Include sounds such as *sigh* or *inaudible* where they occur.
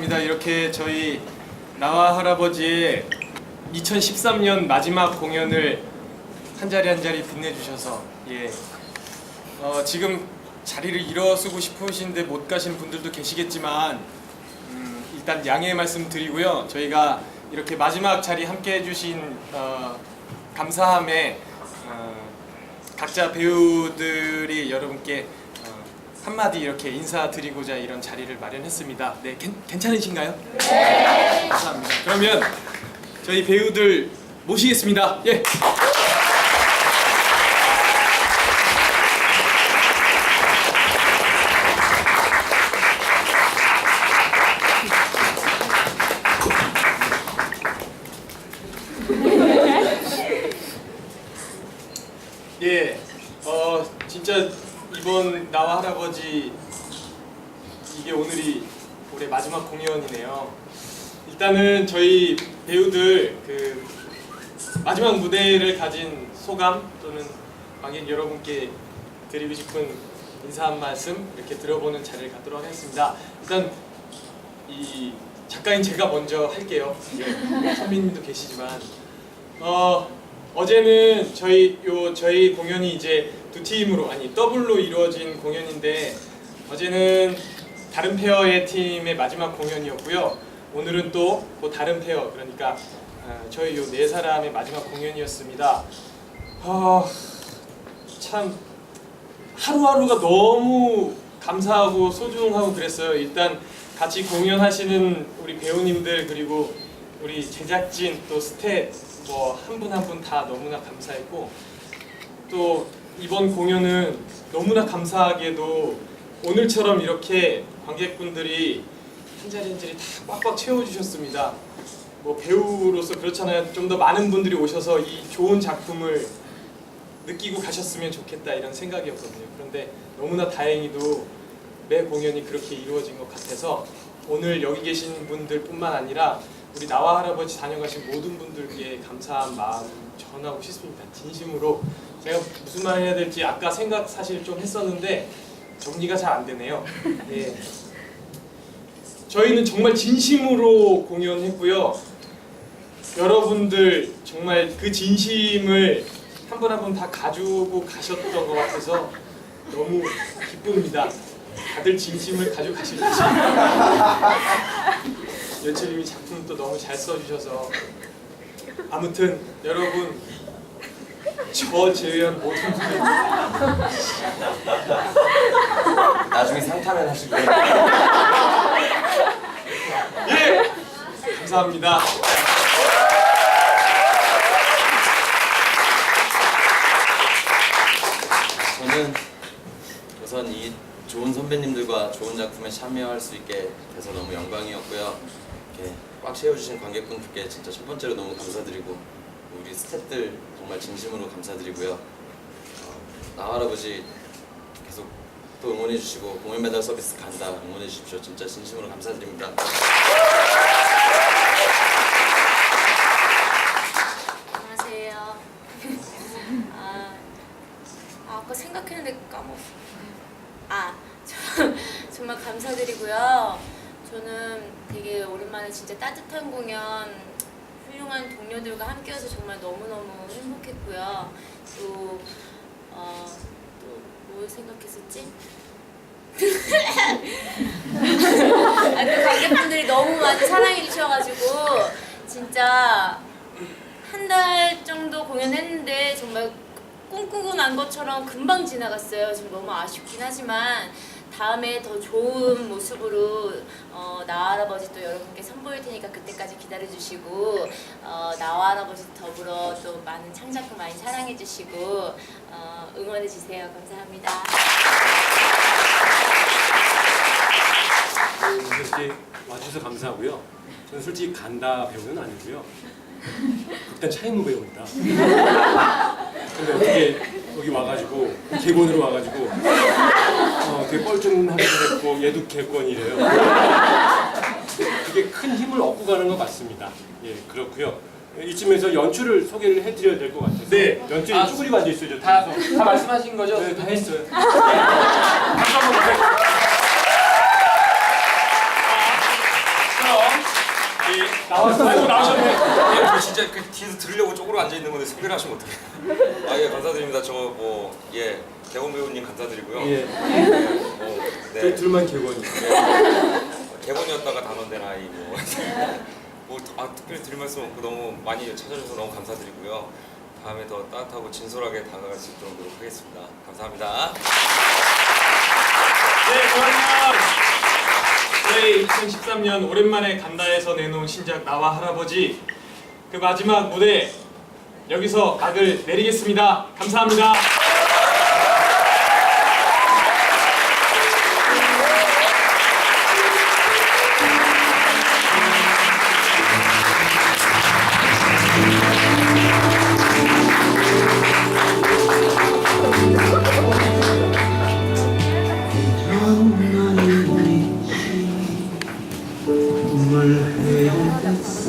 감사합니다. 이렇게 저희 나와 할아버지의 2013년 마지막 공연을 한 자리 한 자리 빛내주셔서 예. 어, 지금 자리를 일어서고 싶으신데 못 가신 분들도 계시겠지만 음, 일단 양해의 말씀 드리고요. 저희가 이렇게 마지막 자리 함께 해주신 어, 감사함에 어, 각자 배우들이 여러분께 어, 한마디 이렇게 인사드리고자 이런 자리를 마련했습니다. 네, 괜, 괜찮으신가요? 네. 감사합니다. 그러면 저희 배우들 모시겠습니다. 예. 예, 어 진짜 이번 나와 할아버지 이게 오늘이 올해 마지막 공연이네요. 일단은 저희 배우들 그 마지막 무대를 가진 소감 또는 관객 여러분께 드리고 싶은 인사 한 말씀 이렇게 들어보는 자리를 갖도록 하겠습니다. 일단 이 작가인 제가 먼저 할게요. 예, 선배님도 계시지만 어 어제는 저희 요 저희 공연이 이제 두 팀으로 아니 더블로 이루어진 공연인데 어제는 다른 페어의 팀의 마지막 공연이었고요. 오늘은 또 그 다른 페어 그러니까 어, 저희 요 네 사람의 마지막 공연이었습니다. 아, 참 하루하루가 너무 감사하고 소중하고 그랬어요. 일단 같이 공연하시는 우리 배우님들 그리고 우리 제작진 또 스태프 뭐한 분 한 분 다 너무나 감사했고 또 이번 공연은 너무나 감사하게도 오늘처럼 이렇게 관객분들이 한 자리 한 자리 다 꽉꽉 채워주셨습니다. 뭐 배우로서 그렇잖아요. 좀 더 많은 분들이 오셔서 이 좋은 작품을 느끼고 가셨으면 좋겠다 이런 생각이었거든요. 그런데 너무나 다행히도 매 공연이 그렇게 이루어진 것 같아서 오늘 여기 계신 분들뿐만 아니라 우리 나와 할아버지 다녀가신 모든 분들께 감사한 마음 전하고 싶습니다. 진심으로 제가 무슨 말 해야 될지 아까 생각 사실 좀 했었는데 정리가 잘 안 되네요. 예. 저희는 정말 진심으로 공연했고요. 여러분들 정말 그 진심을 한 분 한 분 다 가지고 가셨던 것 같아서 너무 기쁩니다. 다들 진심을 가지고 가실지. *laughs* 연철님이 작품 또 너무 잘 써주셔서 아무튼 여러분 저 제외한 모든 분들 나중에 상타면 하실 거예요. 예 감사합니다. 저는 우선 이 좋은 선배님들과 좋은 작품에 참여할 수 있게 돼서 너무 영광이었고요. 이렇게 꽉 채워주신 관객분들께 진짜 첫 번째로 너무 감사드리고 우리 스태프들 정말 진심으로 감사드리고요. 어, 나와 할아버지 계속 또 응원해 주시고 공연 배달 서비스 간다 응원해 주십시오. 진짜 진심으로 감사드립니다. 안녕하세요. *laughs* 아, 아, 아까 생각했는데 까먹었어. 아, 저, *laughs* 정말 감사드리고요. 저는 되게 오랜만에 진짜 따뜻한 공연, 훌륭한 동료들과 함께해서 정말 너무너무 행복했고요. 또, 어, 또뭘 생각했었지? *laughs* 아, 또 관객분들이 너무 많이 사랑해 주셔가지고 진짜 한 달 정도 공연했는데 정말 꿈꾸고 난 것처럼 금방 지나갔어요. 지금 너무 아쉽긴 하지만 다음에 더 좋은 모습으로 어, 나와 할아버지 또 여러분께 선보일 테니까 그때까지 기다려주시고 어, 나와 할아버지 더불어 또 많은 창작품 많이 사랑해주시고 어, 응원해주세요. 감사합니다. 이렇게 와주셔서 감사하고요. 저는 솔직히 간다 배우는 아니고요. 극단 차인무 배우입니다. 근데 어떻게 여기 와가지고 개건으로 와가지고 어, 되게 뻘쭘 하게 됐고 얘도 개건이래요. 그게 큰 힘을 얻고 가는 것 같습니다. 예, 그렇고요. 이쯤에서 연출을 소개를 해드려야 될 것 같아서 네. 연출이 아, 쭈그리고 앉아있어요. 다, 저쪽에서. 다 말씀하신 거죠? 네, 다 했어요. *laughs* 박수 한번 주세요. 나왔어. 아이고 나오셨네. 예, 저 진짜 그 뒤에서 들으려고 쪽으로 앉아 있는 건데 소개를 하시면 어떡해? 아, 예, 감사드립니다. 저 뭐 예, 개원 배우님 감사드리고요. 예. 뭐, 저희 네. 둘만 개원이. 개원이었다가 단원된 아이 뭐. *laughs* 뭐 아, 특별히 드릴 말씀 없고 너무 많이 찾아주셔서 너무 감사드리고요. 다음에 더 따뜻하고 진솔하게 다가갈 수 있도록 노력하겠습니다. 감사합니다. 네, 저희 2013년 오랜만에 간다에서 내놓은 신작 나와 할아버지 그 마지막 무대 여기서 막을 내리겠습니다. 감사합니다.